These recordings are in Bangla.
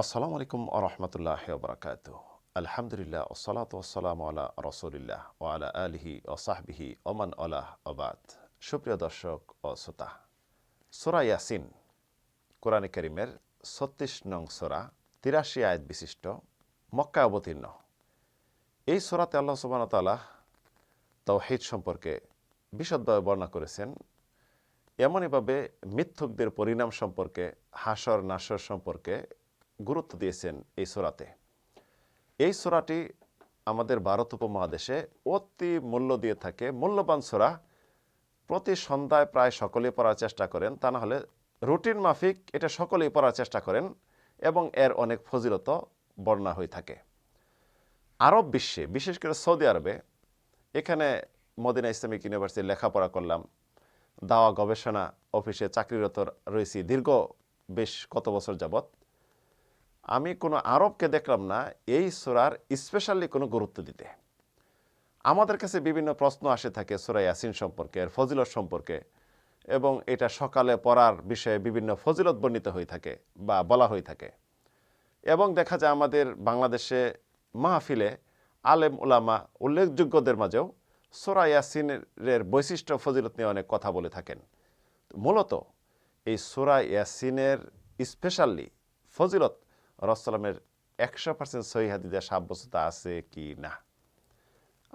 আসসালামু আলাইকুম আরহামতুল্লাহ বরকাত আলহামদুলিল্লাহ ওসলাত ওসালাম আলা রসুলিল্লাহ ও আলা আলহি ও সাহবিহি ওমান আলাহ আবাদ সুপ্রিয় দর্শক ও শ্রোতা সোরা ইয়াসিন কোরআন করিমের ছত্রিশ নং সোরা তিরাশি আয়াত বিশিষ্ট মক্কা অবতীর্ণ। এই সোরাতে আল্লাহ সুবান তাল্লাহ তৌহিদ সম্পর্কে বিশদভাবে বর্ণনা করেছেন। এমনইভাবে মিথ্যুকদের পরিণাম সম্পর্কে হাসর নাসর সম্পর্কে গুরুত্ব দিয়েছেন এই সোরাতে। এই সোরাটি আমাদের ভারত উপমহাদেশে অতি মূল্য দিয়ে থাকে। মূল্যবান সোরা প্রতি সন্ধ্যায় প্রায় সকলেই পড়ার চেষ্টা করেন। তা না হলে রুটিন মাফিক এটা সকলেই পড়ার চেষ্টা করেন এবং এর অনেক ফজিলত বর্ণনা হয়ে থাকে। আরব বিশ্বে, বিশেষ করে সৌদি আরবে, এখানে মদিনা ইসলামিক ইউনিভার্সিটি লেখাপড়া করলাম। দাওয়া গবেষণা অফিসে চাকরিরত রয়েছি দীর্ঘ বেশ কত বছর যাবত আমি কোনো আরবকে দেখলাম না, এই সোরার স্পেশালি কোনো গুরুত্ব দিতে। আমাদের কাছে বিভিন্ন প্রশ্ন আসে থাকে সোরা ইয়াসিন সম্পর্কে, এর ফজিলত সম্পর্কে, এবং এটা সকালে পড়ার বিষয়ে বিভিন্ন ফজিলত বর্ণিত হয়ে থাকে বা বলা হয়ে থাকে। এবং দেখা যায় আমাদের বাংলাদেশে মাহফিলে আলেম উলামা উল্লেখযোগ্যদের মাঝেও সোরা ইয়াসিনের বৈশিষ্ট্য ফজিলত নিয়ে অনেক কথা বলে থাকেন। মূলত এই সোরা ইয়াসিনের স্পেশালি ফজিলত রসলামের একশো পার্সেন্ট সহি হাদিদে সাব্যস্ততা আছে কি না?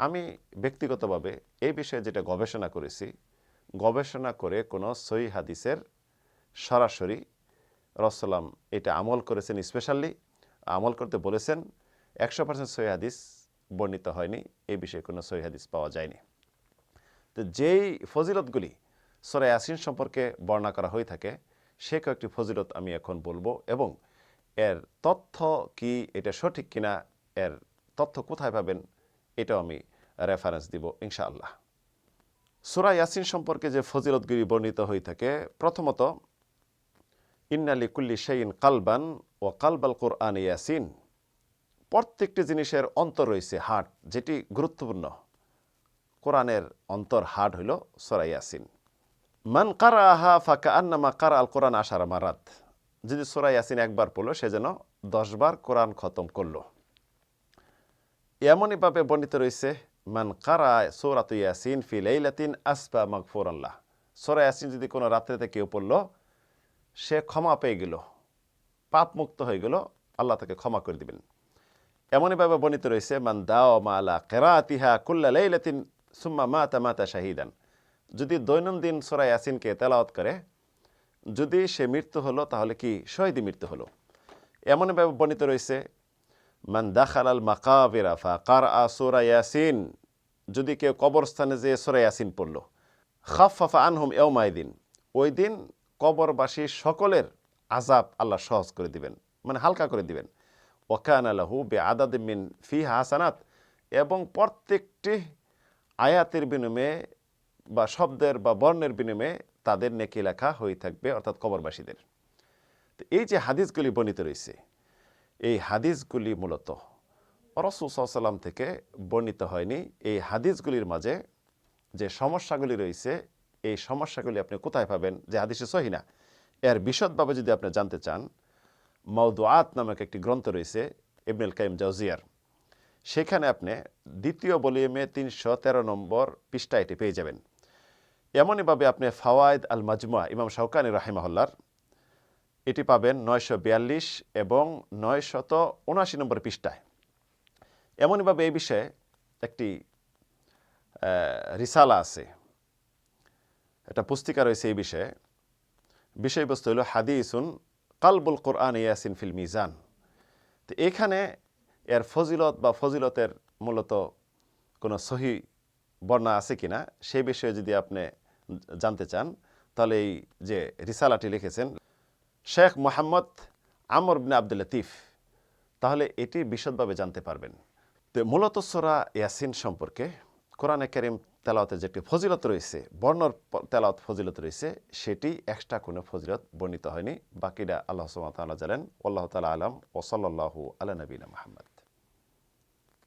আমি ব্যক্তিগতভাবে এই বিষয়ে যেটা গবেষণা করেছি, গবেষণা করে কোনো সহি হাদিসের সরাসরি রসলাম এটা আমল করেছেন স্পেশালি আমল করতে বলেছেন, একশো পার্সেন্ট সহি হাদিস বর্ণিত হয়নি, এই বিষয়ে কোনো সহি হাদিস পাওয়া যায়নি। তো যেই ফজিলতগুলি সোরা ইয়াসিন সম্পর্কে বর্ণনা করা হয়ে থাকে, সে কয়েকটি ফজিলত আমি এখন বলব এবং এর তথ্য কি, এটা সঠিক কিনা, এর তথ্য কোথায় পাবেন, এটাও আমি রেফারেন্স দিব, ইনশাআল্লাহ। সুরা ইয়াসিন সম্পর্কে যে ফজিলতগিরি বর্ণিত হয়ে থাকে, প্রথমত ইন্নালি কুল্লি সেইন কালবান ও কালবাল কোরআন ইয়াসিন। প্রত্যেকটি জিনিসের অন্তর রয়েছে হাট যেটি গুরুত্বপূর্ণ। কোরআনের অন্তর হাট হইল সোরা ইয়াসিন। মান কারা আহা ফাঁকা আন্নামা কারা আল কোরআন আশার মারাত। যদি সোরা ইয়াসিন একবার পড়ল, সে যেন দশবার কোরআন খতম করল। এমনইভাবে বর্ণিত রয়েছে, মান কারা সৌরাত ইয়াসিন ফি লাইলাতিন আসবা মাগফুর আল্লাহ সোরা ইয়াসিন যদি কোনো রাত্রিতে কেউ পড়ল, সে ক্ষমা পেয়ে গেল পাপ মুক্ত হয়ে গেল, আল্লাহ তাকে ক্ষমা করে দিবেন। এমনইভাবে বর্ণিত রয়েছে, মান দাও মালা কেরাতিহা কুল্লা লাইলাতিন সুম্মা মাতা মাতা শাহিদান। যদি দৈনন্দিন সোরা ইয়াসিনকে তেলাওয়াত করে যদি সে মৃত্যু হলো, তাহলে কি শহীদি মৃত্যু হলো? এমনভাবে বর্ণিত রয়েছে, মান দাখাল আল মাকাবিরা ফা কার আ সোরা ইয়াসিন যদি কেউ কবরস্থানে যে সোরা ইয়াসিন পড়ল খাফাফা আনহুম এওমাইদিন ওই দিন কবরবাসী সকলের আজাব আল্লাহ সহজ করে দিবেন মানে হালকা করে দিবেন। ওকান আল্লাহু বে আদাদ মিন ফি হাসানাত এবং প্রত্যেকটি আয়াতের বিনিময়ে বা শব্দের বা বর্ণের বিনিময়ে তাদের নেকি লেখা হয়ে থাকবে, অর্থাৎ কবরবাসীদের। তো এই যে হাদিসগুলি বর্ণিত রয়েছে, এই হাদিসগুলি মূলত রসুল সাল্লাম থেকে বর্ণিত হয়নি। এই হাদিসগুলির মাঝে যে সমস্যাগুলি রয়েছে, এই সমস্যাগুলি আপনি কোথায় পাবেন? যে হাদিসে সহিনা এর বিশদভাবে যদি আপনি জানতে চান মৌদুয়াত নামক একটি গ্রন্থ রয়েছে, ইবনুল কাইম জাউজিয়ার সেখানে আপনি দ্বিতীয় ভলিউমে তিনশো তেরো নম্বর পৃষ্ঠা এটি পেয়ে যাবেন। এমনইভাবে আপনি ফাওয়ায়দ আল মাজমুয়া ইমাম শাহকানি রাহিমাহল্লার এটি পাবেন নয়শো বিয়াল্লিশ এবং নয়শত উনআশি নম্বর পৃষ্ঠায়। এমনইভাবে এই বিষয়ে একটি রিসালা আছে। একটা পুস্তিকা রয়েছে এই বিষয়ে। বিষয়বস্তু হলো হাদিসুন কালবুল কোরআন ইয়াসিন ফিল মিজান। তো এখানে এর ফজিলত বা ফজিলতের মূলত কোনো সহি বর্ণা আছে কিনা সেই বিষয়ে যদি আপনি জানতে চান, তাহলে এই যে রিসালাটি লিখেছেন, শেখ মোহাম্মদ আমর বিন আব্দুল লতিফ, তাহলে এটি বিশদভাবে জানতে পারবেন। তো মূলত সোরা ইয়াসিন সম্পর্কে কোরআনে করিম তেলাওয়াতের যেটি ফজিলত রয়েছে, বর্ণর তেলাওয়াত ফজিলত রয়েছে, সেটি এক্সট্রা কোনো ফজিলত বর্ণিত হয়নি। বাকিটা আল্লাহ সুমতাল্লাহ জানেন। আল্লাহ তালা আলম। ওসল্লাহু আলা নবীনা মাহমদ